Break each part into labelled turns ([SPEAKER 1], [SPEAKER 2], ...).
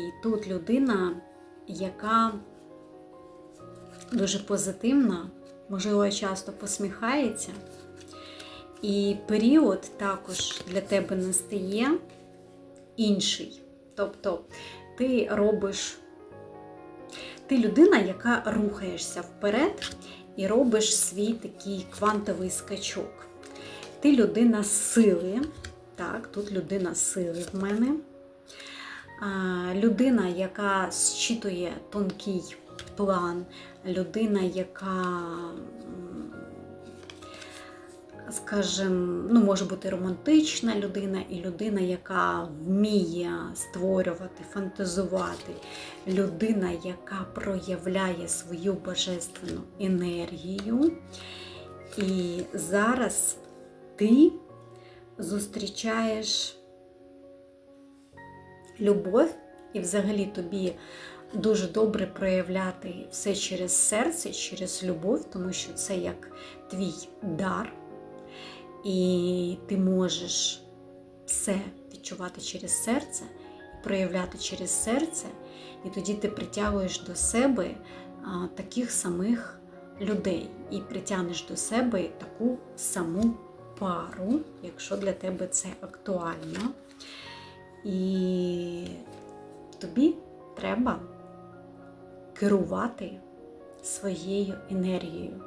[SPEAKER 1] І тут людина, яка дуже позитивна, можливо, часто посміхається. І період також для тебе настає інший. Тобто ти робиш, ти людина, яка рухаєшся вперед і робиш свій такий квантовий скачок. Ти людина сили. Так, тут людина сили в мене. Людина, яка зчитує тонкий план, людина, яка, скажімо, ну, може бути романтична людина, і людина, яка вміє створювати, фантазувати, людина, яка проявляє свою божественну енергію. І зараз ти зустрічаєш любов, і взагалі тобі дуже добре проявляти все через серце, через любов, тому що це як твій дар, і ти можеш все відчувати через серце, проявляти через серце, і тоді ти притягуєш до себе таких самих людей. І притягнеш до себе таку саму пару, якщо для тебе це актуально. І тобі треба керувати своєю енергією.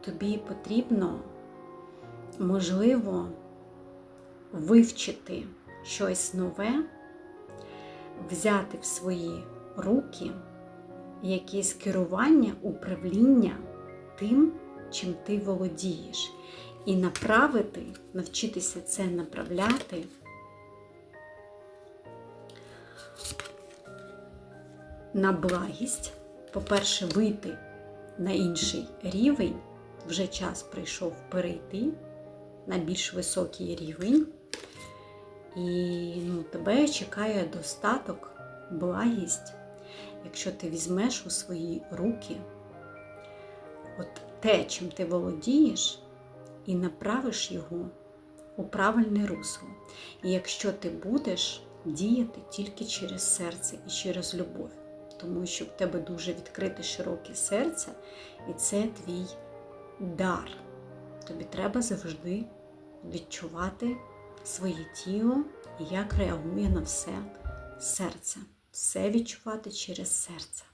[SPEAKER 1] Тобі потрібно, можливо, вивчити щось нове, взяти в свої руки якесь керування, управління тим, чим ти володієш, і направити, навчитися це направляти. На благість, по-перше, вийти на інший рівень, вже час прийшов перейти на більш високий рівень. І ну, тебе чекає достаток, благість, якщо ти візьмеш у свої руки от те, чим ти володієш, і направиш його у правильне русло. І якщо ти будеш діяти тільки через серце і через любов тому що в тебе дуже відкрите широке серце, і це твій дар. Тобі треба завжди відчувати своє тіло і як реагує на все серце. Все відчувати через серце.